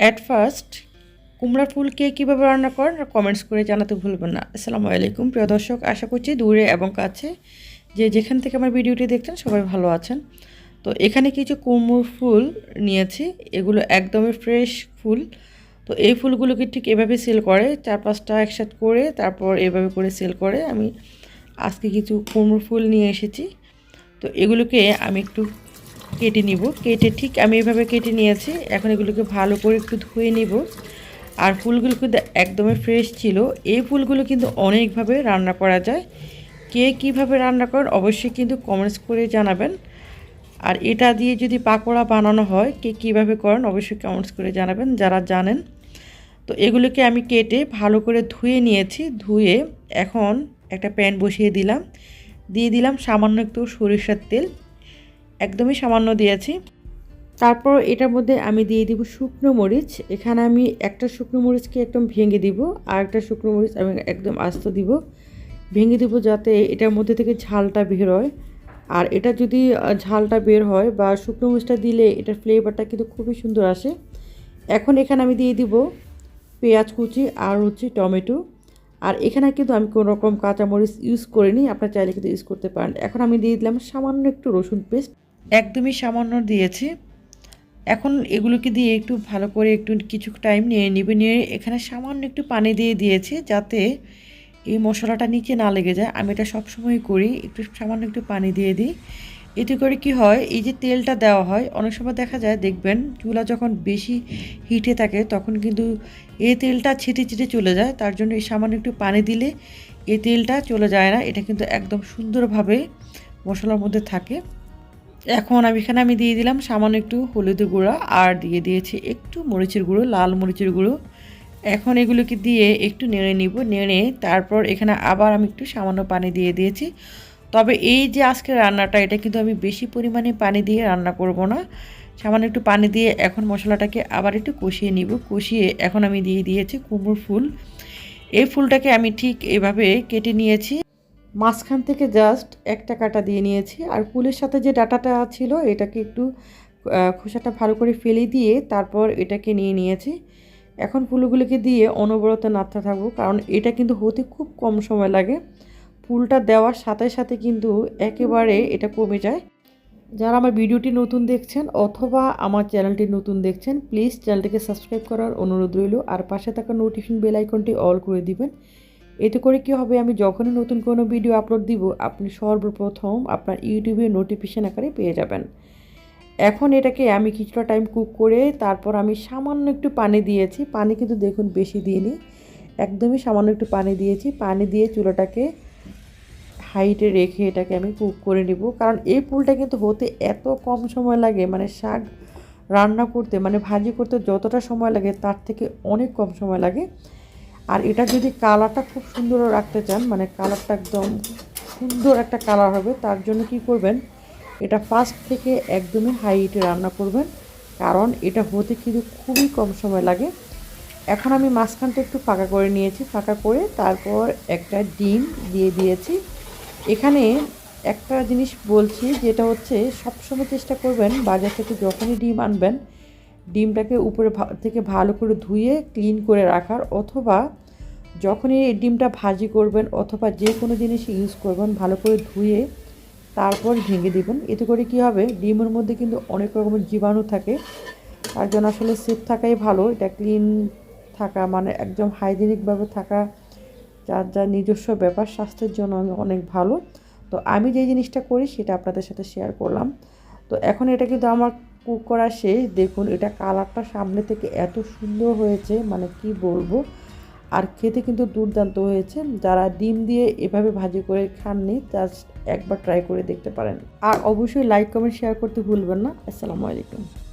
At first কুমড়া ফুলকে কীভাবে রান্না করেন কমেন্টস করে জানাতে ভুলবেন না। আসসালামু আলাইকুম। প্রিয় দর্শক, আশা করছি দূরে এবং কাছে যে যেখান থেকে আমার ভিডিওটি দেখছেন, সবাই ভালো আছেন। তো এখানে কিছু কুমড়োর ফুল নিয়েছি। এগুলো একদমই ফ্রেশ ফুল। তো এই ফুলগুলোকে ঠিক এভাবে সেল করে, চার পাঁচটা একসাথে করে, তারপর এভাবে করে সেল করে। আমি আজকে কিছু কুমড়োর ফুল নিয়ে এসেছি। তো এগুলোকে আমি একটু কেটে নিব। কেটে ঠিক আমি এভাবে কেটে নিয়েছি। এখন এগুলোকে ভালো করে একটু ধুয়ে নিব। আর ফুলগুলো কিন্তু একদমই ফ্রেশ ছিল। এই ফুলগুলো কিন্তু অনেকভাবে রান্না করা যায়। কে কীভাবে রান্না করেন অবশ্যই কিন্তু কমেন্টস করে জানাবেন। আর এটা দিয়ে যদি পাকোড়া বানানো হয়, কে কীভাবে করেন অবশ্যই কমেন্টস করে জানাবেন, যারা জানেন। তো এগুলোকে আমি কেটে ভালো করে ধুয়ে নিয়েছি। ধুয়ে এখন একটা প্যান বসিয়ে দিলাম। দিয়ে দিলাম সামান্য একটু সরিষার তেল। একদমই সামান্য দিয়েছি। তারপর এটার মধ্যে আমি দিয়ে দিব শুকনো মরিচ। এখানে আমি একটা শুকনো মরিচকে একদম ভেঙে দিব, আর একটা শুকনো মরিচ আমি একদম আস্ত দিব। ভেঙে দিব যাতে এটার মধ্যে থেকে ঝালটা বের হয়। আর এটা যদি ঝালটা বের হয় বা শুকনো মরিচটা দিলে এটার ফ্লেভারটা কিন্তু খুবই সুন্দর আসে। এখন এখানে আমি দিয়ে দিব পেঁয়াজ কুচি আর হচ্ছে টমেটো। আর এখানে কিন্তু আমি কোনো রকম কাঁচামরিচ ইউজ করিনি, আপনার চাইলে কিন্তু ইউজ করতে পারেন। এখন আমি দিয়ে দিলাম সামান্য একটু রসুন পেস্ট একদমই সামান্য দিয়েছি। এখন এগুলোকে দিয়ে একটু ভালো করে একটু কিছু টাইম নিয়ে নিবে, নিয়ে এখানে সামান্য একটু পানি দিয়ে দিয়েছি যাতে এই মশলাটা নিচে না লেগে যায়। আমি এটা সবসময় করি, একটু সামান্য একটু পানি দিয়ে দিই। এতে করে কি হয়, এই যে তেলটা দেওয়া হয়, অনেক সময় দেখা যায়, দেখবেন চুলা যখন বেশি হিটে থাকে, তখন কিন্তু এই তেলটা ছিটে ছিটে চলে যায়। তার জন্য এই সামান্য একটু পানি দিলে এই তেলটা চলে যায় না। এটা কিন্তু একদম সুন্দরভাবে মশলার মধ্যে থাকে। এখন আমি এখানে আমি দিয়ে দিলাম সামান্য একটু হলুদের গুঁড়া, আর দিয়ে দিয়েছি একটু মরিচের গুঁড়ো, লাল মরিচের গুঁড়ো। এখন এগুলোকে দিয়ে একটু নেড়ে নিব, নেড়ে তারপর এখানে আবার আমি একটু সামান্য পানি দিয়ে দিয়েছি। তবে এই যে আজকে রান্নাটা, এটা কিন্তু আমি বেশি পরিমাণে পানি দিয়ে রান্না করব না। সামান্য একটু পানি দিয়ে এখন মশলাটাকে আবার একটু কষিয়ে নিব। কষিয়ে এখন আমি দিয়ে দিয়েছি কুমড়ো ফুল। এই ফুলটাকে আমি ঠিক এভাবে কেটে নিয়েছি। মাঝখান থেকে জাস্ট একটা কাটা দিয়ে নিয়েছি। আর ফুলের সাথে যে ডাটাটা ছিল, এটাকে একটু খোসাটা ভালো করে ফেলে দিয়ে তারপর এটাকে নিয়ে নিয়েছি। এখন ফুলগুলোকে দিয়ে অনবরত নাড়তে থাকব, কারণ এটা কিন্তু হতে খুব কম সময় লাগে। ফুলটা দেওয়ার সাথে সাথে কিন্তু একেবারে এটা কমে যায়। যারা আমার ভিডিওটি নতুন দেখছেন অথবা আমার চ্যানেলটি নতুন দেখছেন প্লিজ চ্যানেলটিকে সাবস্ক্রাইব করার অনুরোধ রইল। আর পাশে থাকা নোটিফিকেশন বেল আইকনটি অল করে দিবেন। এতে করে কি হবে? আমি যখনই নতুন কোনো ভিডিও আপলোড দিব, আপনি সর্বপ্রথম আপনার ইউটিউবে নোটিফিকেশান আকারে পেয়ে যাবেন। এখন এটাকে আমি কিছুটা টাইম কুক করে তারপর আমি সামান্য একটু পানি দিয়েছি। পানি কিন্তু দেখুন বেশি দিইনি। একদমই সামান্য একটু পানি দিয়েছি। পানি দিয়ে চুলাটাকে হাইটে রেখে এটাকে আমি কুক করে নিব। কারণ এই পুলটা কিন্তু হতে এত কম সময় লাগে মানে শাক রান্না করতে মানে ভাজি করতে যতটা সময় লাগে তার থেকে অনেক কম সময় লাগে। আর এটা যদি কালারটা খুব সুন্দর রাখতে চান মানে কালারটা একদম সুন্দর একটা কালার হবে, তার জন্য কি করবেন, এটা ফার্স্ট থেকে একদমই হাই হিটে রান্না করবেন, কারণ এটা হতে কিন্তু খুবই কম সময় লাগে। এখন আমি মাঝখানটা একটু ফাঁকা করে নিয়েছি, ফাঁকা করে তারপর একটা ডিম দিয়ে দিয়েছি। এখানে একটা জিনিস বলছি, যেটা হচ্ছে সবসময় চেষ্টা করবেন বাজার থেকে যখনই ডিম আনবেন ডিমটাকে উপরে থেকে ভালো করে ধুয়ে ক্লিন করে রাখার অথবা যখনই এই ডিমটা ভাজি করবেন অথবা যে কোনো জিনিস ইউজ করবেন, ভালো করে ধুয়ে তারপর ভেঙে দিবেন। এতে করে কি হবে? ডিমের মধ্যে কিন্তু অনেক রকমের জীবাণু থাকে। তার জন্য আসলে সেফ থাকাই ভালো। এটা ক্লিন থাকা মানে একদম হাইজেনিকভাবে থাকা যার যার নিজস্ব ব্যাপার, স্বাস্থ্যের জন্য অনেক ভালো। তো আমি যে জিনিসটা করি সেটা আপনাদের সাথে শেয়ার করলাম। তো এখন এটা কিন্তু আমার কুক করা শেষ। দেখুন, এটা কালারটা সামনে থেকে এত সুন্দর হয়েছে মানে কি বলব? আর খেতে কিন্তু দুর্দান্ত হয়েছে। যারা ডিম দিয়ে এভাবে ভাজি করে খাননি, জাস্ট একবার ট্রাই করে দেখতে পারেন। আর অবশ্যই লাইক কমেন্ট শেয়ার করতে ভুলবেন না। আসসালামু আলাইকুম।